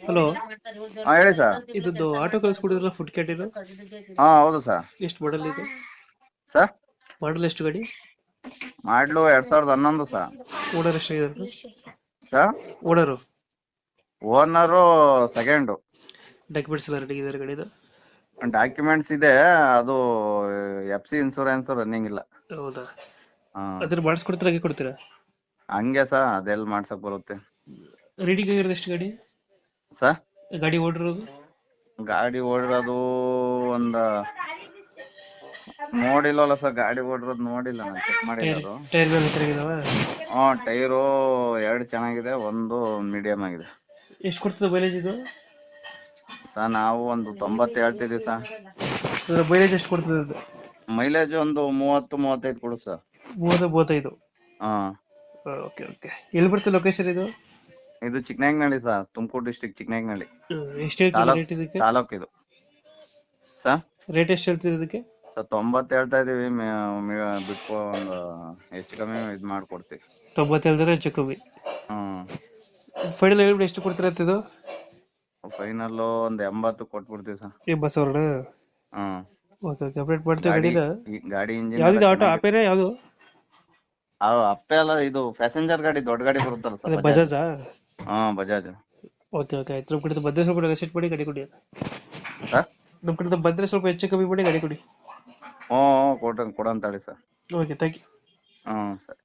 Hello. ಹಾ ಹೇಳಿ sir. ಇದೊಂದು ಆಟೋ ಕಳಿಸ್ಕೊಡಿದ್ರಲ್ಲ ಫುಡ್ ಕ್ಯಾಟಿದು ಇದು ಹಾ ಹೌದು ಸರ್. ಎಷ್ಟು ಮಾಡಲ್ ಇದು? ಸರ್? ಮಾಡಲ್ ಎಷ್ಟು ಗಾಡಿ? ಮಾಡ್ಲು ಎರಡ್ ಸಾವಿರದ ಹನ್ನೊಂದು sir. Order sir? Owner owner second documents ಎಲ್ಲ ರೆಡಿ ಇದ್ದಾರೆ ಗಾಡಿದು? ಡಾಕ್ಯುಮೆಂಟ್ಸ್ ಇದೆ ಅದು ಎಫ್ ಸಿ ಇನ್ಸೂರೆನ್ಸ್ ರನ್ನಿಂಗ್ ಇಲ್ಲ. ಹೌದಾ? ಹಾ. ಅದ್ರ ಮಾಡಿಸ್ಕೊಡ್ತೀರಾ ಹಾಗೆ ಕೊಡ್ತೀರಾ? ಹಂಗೆ ಸರ್ ಅದೆಲ್ಲ ಮಾಡ್ಸಕ್ ಬರುತ್ತೆ? ರೀಡಿಂಗ್ ಆಗಿರೋದು ಎಷ್ಟು ಗಾಡಿ? ಸರ್ ಗಾಡಿ ಓಡಿರೋದು? ಗಾಡಿ ಓಡಿರೋದು ಒಂದ ನೋಡಿಲ್ವಲ್ಲ ಸರ್ ಗಾಡಿ ಓಡಿರೋದು ನೋಡಿಲ್ಲ ನಾನು ಚೆಕ್ ಮಾಡಿರೋದು ಟೈರ್ ಹಾ ಟೈರು ಎರಡು ಚೆನ್ನಾಗಿದೆ ಒಂದು ಮೀಡಿಯಂ ಆಗಿದೆ. ಎಷ್ಟು ಕೊಡ್ತದೆ ಮೈಲೇಜ್ ಇದು? ಸರ್ ನಾವು ಒಂದು ತೊಂಬತ್ತು ಹೇಳ್ತಿದ್ದೀವಿ ಸರ್ ಇದರ ಮೈಲೇಜ್ ಎಷ್ಟು ಕೊಡ್ತದೆ ಅದು? ಮೈಲೇಜ್ ಒಂದು ಮೂವತ್ತು ಮೂವತ್ತೈದು ಕೊಡು ಸರ್. ಮೂವತ್ತು ಮೂವತ್ತೈದು? ಹಾ. Okay okay. ಎಲ್ಲಿ ಬರ್ತದೆ ಲೊಕೇಶನ್ ಇದು? ಇದು ಚಿಕ್ಕನಾಗ್ನಳ್ಳಿ ಸರ್ ತುಮಕೂರು ಡಿಸ್ಟಿಕ್ ಚಿಕ್ಕನಾಗ್ನಳ್ಳಿ ಎಷ್ಟು ಹೇಳ್ತೀರಾ ರೇಟ್ ಇದಕ್ಕೆ? ತಾಲೂಕ್ ಇದು. ಸರ್? ರೇಟ್ ಎಷ್ಟು ಹೇಳ್ತೀರಾ ಇದಕ್ಕೆ? ಸರ್ ತೊಂಬತ್ತು ಹೇಳ್ತಾ ಇದೀವಿ ಮೇ- ಒಂದು ಹೆಚ್ಚು ಕಮ್ಮಿ ಇದು ಮಾಡ್ಕೊಡ್ತೀವಿ. ತೊಂಬತ್ತೇಳದ್ರೆ ಹೆಚ್ಚು ಕಮ್ಮಿ. ಹ್ಮ್. ಫೈನಲ್ ಹೇಳ್ಬಿಟ್ಟು ಎಷ್ಟು ಕೊಡ್ತೀರಾ ಅಂತ ಇದು? ಫೈನಲ್ ಒಂದ್ ಎಂಬತ್ತು ಕೊಟ್ಬಿಡ್ತೀವಿ ಸರ್. ಎಂಬತ್ತು ಸಾವಿರ ಹ್ಮ್. ಓಕೆ ಓಕೆ ಅಪ್ಡೇಟ್ ಮಾಡ್ತೀವಿ ಗಾಡಿ ಗಾಡಿನ. ಈ ಗಾಡಿ ಇಂಜಿನ್ ಯಾವ್ದಿದೆ ಆಟೋ ಆಪೇನ ಯಾವುದು? ಅಪ್ಪೆ ಅಲ್ಲ ಇದು ಪ್ಯಾಸೆಂಜರ್ ಗಾಡಿ ದೊಡ್ಡ ಗಾಡಿ ಬರುತ್ತಲ್ಲ ಅದೇ ಸರ್ ಬಜಾಜಾ ಹಾ ಬಜಾಜ್. ಓಕೆ ಓಕೆ ಆಯ್ತು. ನಮ್ಮ ಕಡೆ ಬಂದರೆ ಸ್ವಲ್ಪ ನೆಗೋಸಿಯೇಟ್ ಮಾಡಿ ಗಾಡಿ ಕೊಡಿ. ಸರ್ ನಮ್ಮ ಕಡೆ ಬಂದರೆ ಸ್ವಲ್ಪ ಹೆಚ್ಚು ಕಮ್ಮಿ ಮಾಡಿ ಗಾಡಿ ಕೊಡಿ. ಹ್ಞೂ ಕೊಡ ಕೊಡಂತಾಳಿ ಸರ್. ಓಕೆ ಥ್ಯಾಂಕ್ ಯು ಹಾಂ ಸರಿ.